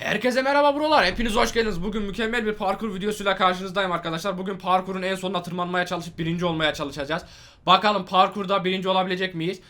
Herkese merhaba buralar. Hepiniz hoş geldiniz. Bugün mükemmel bir parkur videosuyla karşınızdayım arkadaşlar. Bugün parkurun en sonuna tırmanmaya çalışıp birinci olmaya çalışacağız. Bakalım parkurda birinci olabilecek miyiz?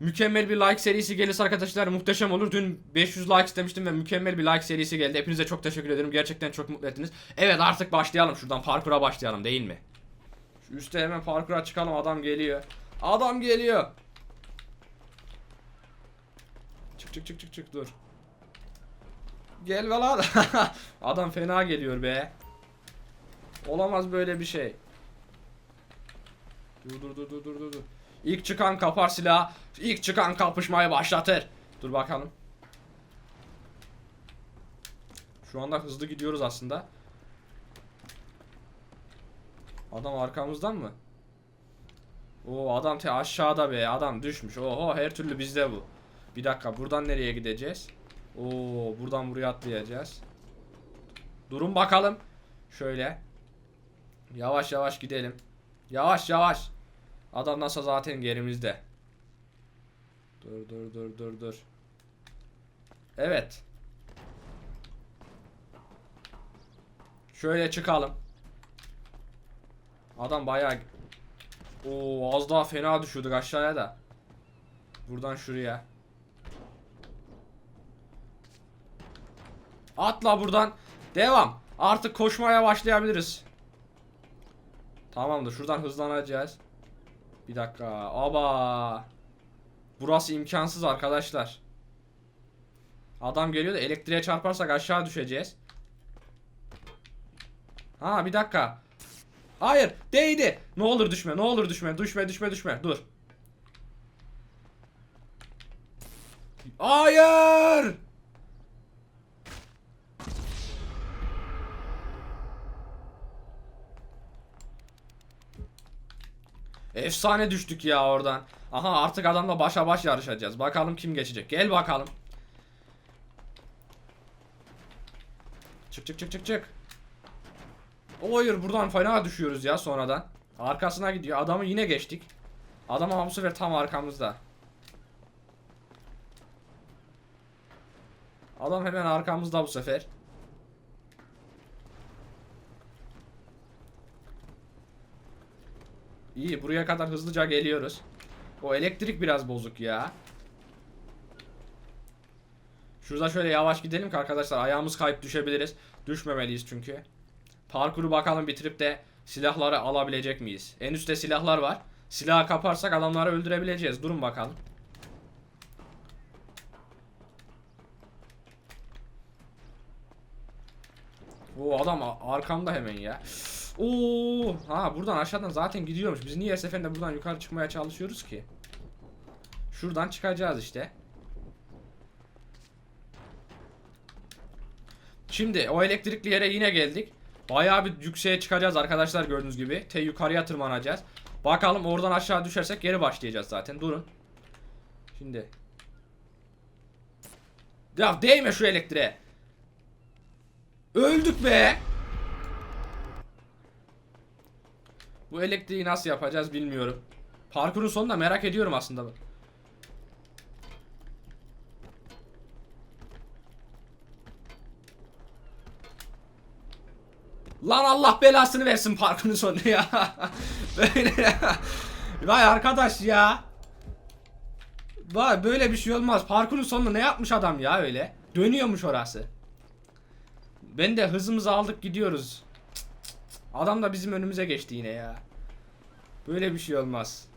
Mükemmel bir like serisi gelirse arkadaşlar muhteşem olur. Dün 500 like istemiştim ve mükemmel bir like serisi geldi. Hepinize çok teşekkür ederim. Gerçekten çok mutlu ettiniz. Evet artık başlayalım şuradan parkura başlayalım değil mi? Şu üstte hemen parkura çıkalım adam geliyor. Adam geliyor. Çık çık çık çık çık dur. Gel lan. Adam fena geliyor be. Olamaz böyle bir şey. Dur dur dur dur dur dur. İlk çıkan kapar silah. İlk çıkan kapışmayı başlatır. Dur bakalım. Şu anda hızlı gidiyoruz aslında. Adam arkamızdan mı? Oo adam te aşağıda be. Adam düşmüş. Oho her türlü bizde bu. Bir dakika buradan nereye gideceğiz? Oo buradan buraya atlayacağız. Durun bakalım. Şöyle. Yavaş yavaş gidelim. Yavaş yavaş. Adam nasıl zaten gerimizde. Dur dur dur dur dur. Evet. Şöyle çıkalım. Adam bayağı Oo az daha fena düşüyorduk aşağıya da. Buradan şuraya. Atla buradan. Devam. Artık koşmaya başlayabiliriz. Tamamdır. Şuradan hızlanacağız. Bir dakika. Aba. Burası imkansız arkadaşlar. Adam geliyor da elektriğe çarparsak aşağı düşeceğiz. Ha bir dakika. Hayır değdi. Ne olur düşme ne olur düşme düşme düşme düşme dur. Hayır. Efsane düştük ya oradan. Aha artık adamla başa baş yarışacağız. Bakalım kim geçecek. Gel bakalım. Çık çık çık çık çık. Hayır buradan fena düşüyoruz ya sonradan. Arkasına gidiyor. Adamı yine geçtik. Adam ama bu sefer tam arkamızda. Adam hemen arkamızda bu sefer. İyi buraya kadar hızlıca geliyoruz. O elektrik biraz bozuk ya. Şurada şöyle yavaş gidelim ki arkadaşlar ayağımız kayıp düşebiliriz. Düşmemeliyiz çünkü. Parkuru bakalım bitirip de silahları alabilecek miyiz? En üstte silahlar var. Silahı kaparsak adamları öldürebileceğiz. Durun bakalım. O adam arkamda hemen ya. Oo, ha buradan aşağıdan zaten gidiyormuş. Biz niye her seferinde buradan yukarı çıkmaya çalışıyoruz ki? Şuradan çıkacağız işte. Şimdi o elektrikli yere yine geldik. Bayağı bir yükseğe çıkacağız arkadaşlar gördüğünüz gibi. Te yukarıya tırmanacağız. Bakalım oradan aşağı düşersek geri başlayacağız zaten. Durun. Şimdi. Ya değme şu elektriğe. Öldük be. Bu elektriği nasıl yapacağız bilmiyorum. Parkurun sonunda merak ediyorum aslında. Lan Allah belasını versin parkurun sonu ya. Böyle ya. Vay arkadaş ya. Vay böyle bir şey olmaz. Parkurun sonunda ne yapmış adam ya öyle? Dönüyormuş orası. Ben de hızımızı aldık gidiyoruz. Adam da bizim önümüze geçti yine ya. Böyle bir şey olmaz.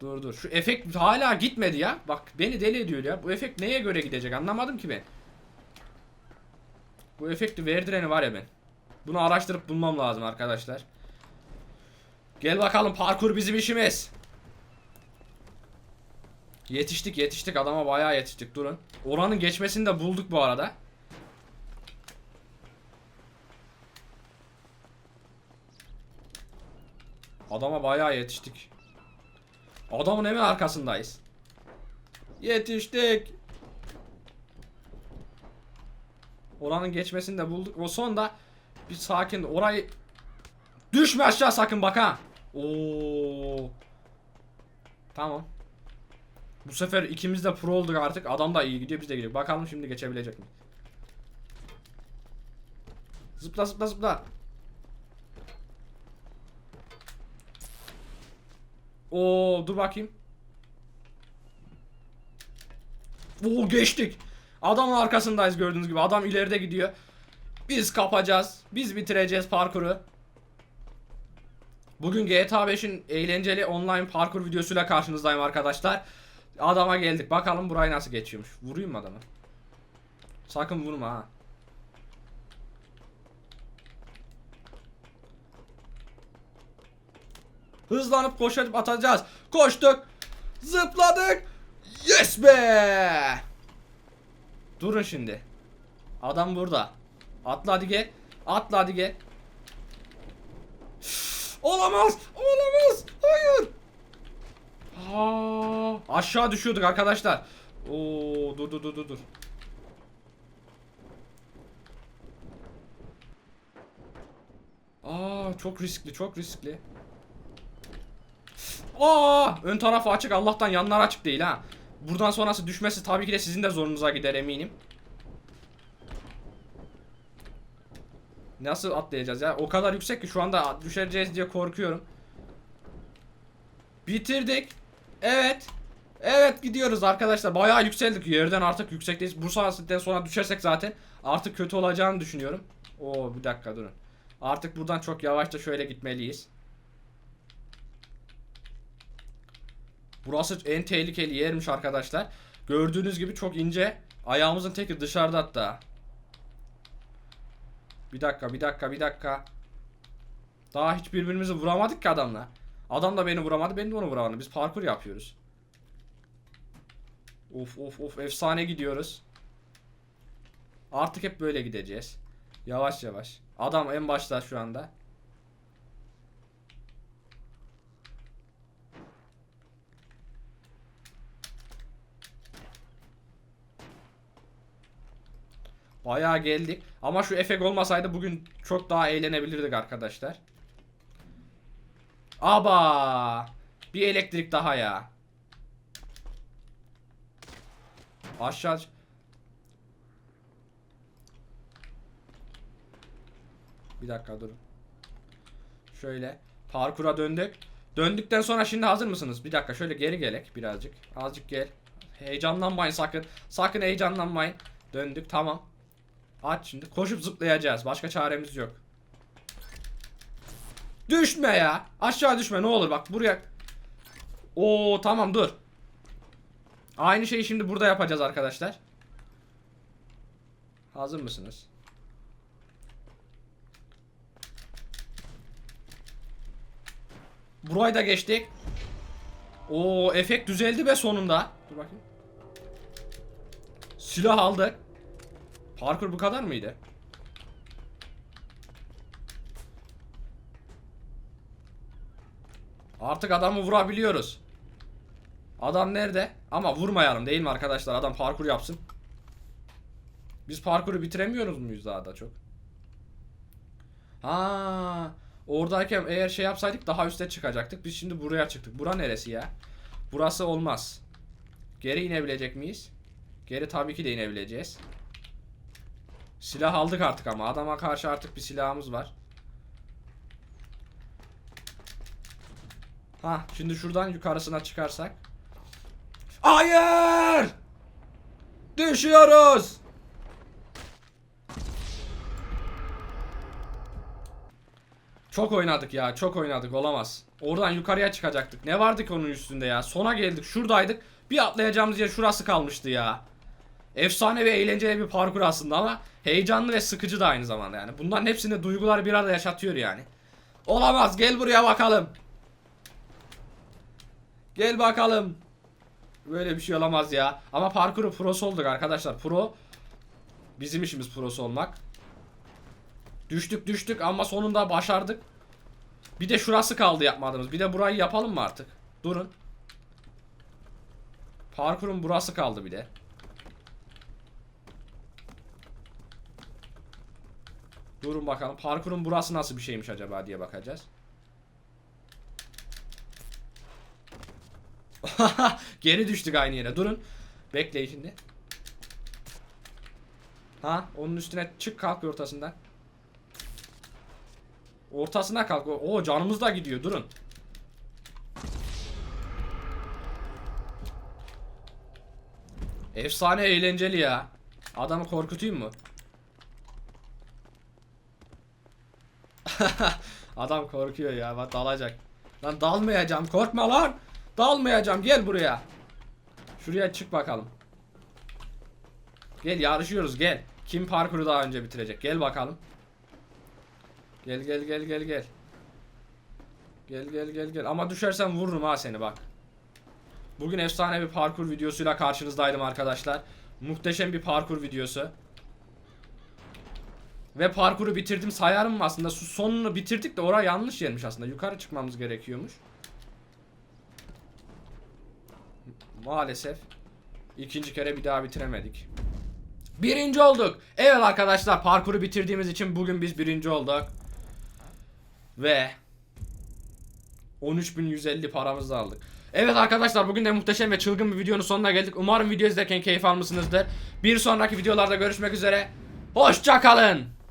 Dur dur. Şu efekt hala gitmedi ya. Bak beni deli ediyor ya. Bu efekt neye göre gidecek anlamadım ki ben. Bu efekti verdireni var ya ben. Bunu araştırıp bulmam lazım arkadaşlar. Gel bakalım parkur bizim işimiz. Yetiştik yetiştik adama bayağı yetiştik durun. Oranın geçmesini de bulduk bu arada. Adama bayağı yetiştik. Adamın hemen arkasındayız. Yetiştik. Oranın geçmesini de bulduk. O sonda bir sakin orayı düşme aşağı sakın bak ha. Oo. Tamam. Bu sefer ikimiz de pro olduk artık. Adam da iyi gidiyor biz de gidiyor. Bakalım şimdi geçebilecek mi? Zıpla zıpla zıpla. Oo dur bakayım. Oo geçtik. Adamın arkasındayız gördüğünüz gibi. Adam ileride gidiyor. Biz kapacağız. Biz bitireceğiz parkuru. Bugün GTA 5'in eğlenceli online parkur videosuyla karşınızdayım arkadaşlar. Adama geldik. Bakalım burayı nasıl geçiyormuş. Vurayım mı adamı? Sakın vurma ha. Hızlanıp koşup atacağız. Koştuk. Zıpladık. Yes be! Durun şimdi. Adam burada. Atla hadi gel. Atla hadi gel. Olamaz. Olamaz. Hayır. Aa, aşağı düşüyorduk arkadaşlar. Oo, dur dur dur dur dur. Aa, çok riskli, çok riskli. Aa, ön tarafı açık. Allah'tan yanlar açık değil ha. Buradan sonrası düşmesi tabii ki de sizin de zorunuza gider eminim. Nasıl atlayacağız ya? O kadar yüksek ki şu anda düşeceğiz diye korkuyorum. Bitirdik. Evet. Evet gidiyoruz arkadaşlar. Bayağı yükseldik. Yerden artık yüksekteyiz. Bu saatten sonra düşersek zaten artık kötü olacağını düşünüyorum. Oo bir dakika durun. Artık buradan çok yavaşça şöyle gitmeliyiz. Burası en tehlikeli yermiş arkadaşlar. Gördüğünüz gibi çok ince. Ayağımızın teki dışarıda hatta. Bir dakika, bir dakika, bir dakika. Daha hiç birbirimizi vuramadık ki adamla. Adam da beni vuramadı, ben de onu vuramadım. Biz parkur yapıyoruz. Of of of efsane gidiyoruz. Artık hep böyle gideceğiz. Yavaş yavaş. Adam en başta şu anda. Bayağı geldik. Ama şu efekt olmasaydı bugün çok daha eğlenebilirdik arkadaşlar. Aba! Bir elektrik daha ya. Aşağı. Bir dakika durun. Şöyle parkura döndük. Döndükten sonra şimdi hazır mısınız? Bir dakika şöyle geri gelek birazcık. Azıcık gel. Heyecanlanmayın sakın. Sakın heyecanlanmayın. Döndük tamam. Aç şimdi. Koşup zıplayacağız. Başka çaremiz yok. Düşme ya. Aşağı düşme ne olur bak buraya. Oo tamam dur. Aynı şeyi şimdi burada yapacağız arkadaşlar. Hazır mısınız? Burayı da geçtik. Oo efekt düzeldi be sonunda. Dur bakayım. Silah aldık. Parkur bu kadar mıydı? Artık adamı vurabiliyoruz. Adam nerede? Ama vurmayalım değil mi arkadaşlar? Adam parkur yapsın. Biz parkuru bitiremiyoruz muyuz daha da çok? Ha, oradayken eğer şey yapsaydık daha üste çıkacaktık. Biz şimdi buraya çıktık. Bura neresi ya? Burası olmaz. Geri inebilecek miyiz? Geri tabii ki de inebileceğiz. Silah aldık artık ama adama karşı artık bir silahımız var. Ha, şimdi şuradan yukarısına çıkarsak. Hayır! Düşüyoruz. Çok oynadık ya, çok oynadık. Olamaz. Oradan yukarıya çıkacaktık. Ne vardı ki onun üstünde ya? Sona geldik, şuradaydık. Bir atlayacağımız yer şurası kalmıştı ya. Efsane ve eğlenceli bir parkur aslında ama heyecanlı ve sıkıcı da aynı zamanda yani. Bunların hepsinde duygular bir arada yaşatıyor yani. Olamaz, gel buraya bakalım. Gel bakalım. Böyle bir şey olamaz ya. Ama parkuru prosu olduk arkadaşlar. Pro bizim işimiz prosu olmak. Düştük düştük ama sonunda başardık. Bir de şurası kaldı yapmadığımız. Bir de burayı yapalım mı artık? Durun. Parkurun burası kaldı bir de. Durun bakalım. Parkurun burası nasıl bir şeymiş acaba diye bakacağız. Geri düştük aynı yere. Durun. Bekleyin şimdi. Ha, onun üstüne çık kalk ortasından. Ortasına kalk. O canımız da gidiyor. Durun. Efsane eğlenceli ya. Adamı korkutayım mı? Adam korkuyor ya. Bak dalacak. Lan dalmayacağım. Korkma lan. Dalmayacağım. Gel buraya. Şuraya çık bakalım. Gel yarışıyoruz gel. Kim parkuru daha önce bitirecek? Gel bakalım. Gel gel gel gel gel. Gel gel gel gel. Ama düşersen vururum ha seni bak. Bugün efsane bir parkur videosuyla karşınızdaydım arkadaşlar. Muhteşem bir parkur videosu. Ve parkuru bitirdim sayarım mı aslında? Sonunu bitirdik de oraya yanlış yermiş aslında. Yukarı çıkmamız gerekiyormuş. Maalesef. ikinci kere bir daha bitiremedik. Birinci olduk. Evet arkadaşlar parkuru bitirdiğimiz için bugün biz birinci olduk. Ve 13.150 paramızı aldık. Evet arkadaşlar bugün de muhteşem ve çılgın bir videonun sonuna geldik. Umarım video izlerken keyif almışsınızdır. Bir sonraki videolarda görüşmek üzere. Hoşça kalın.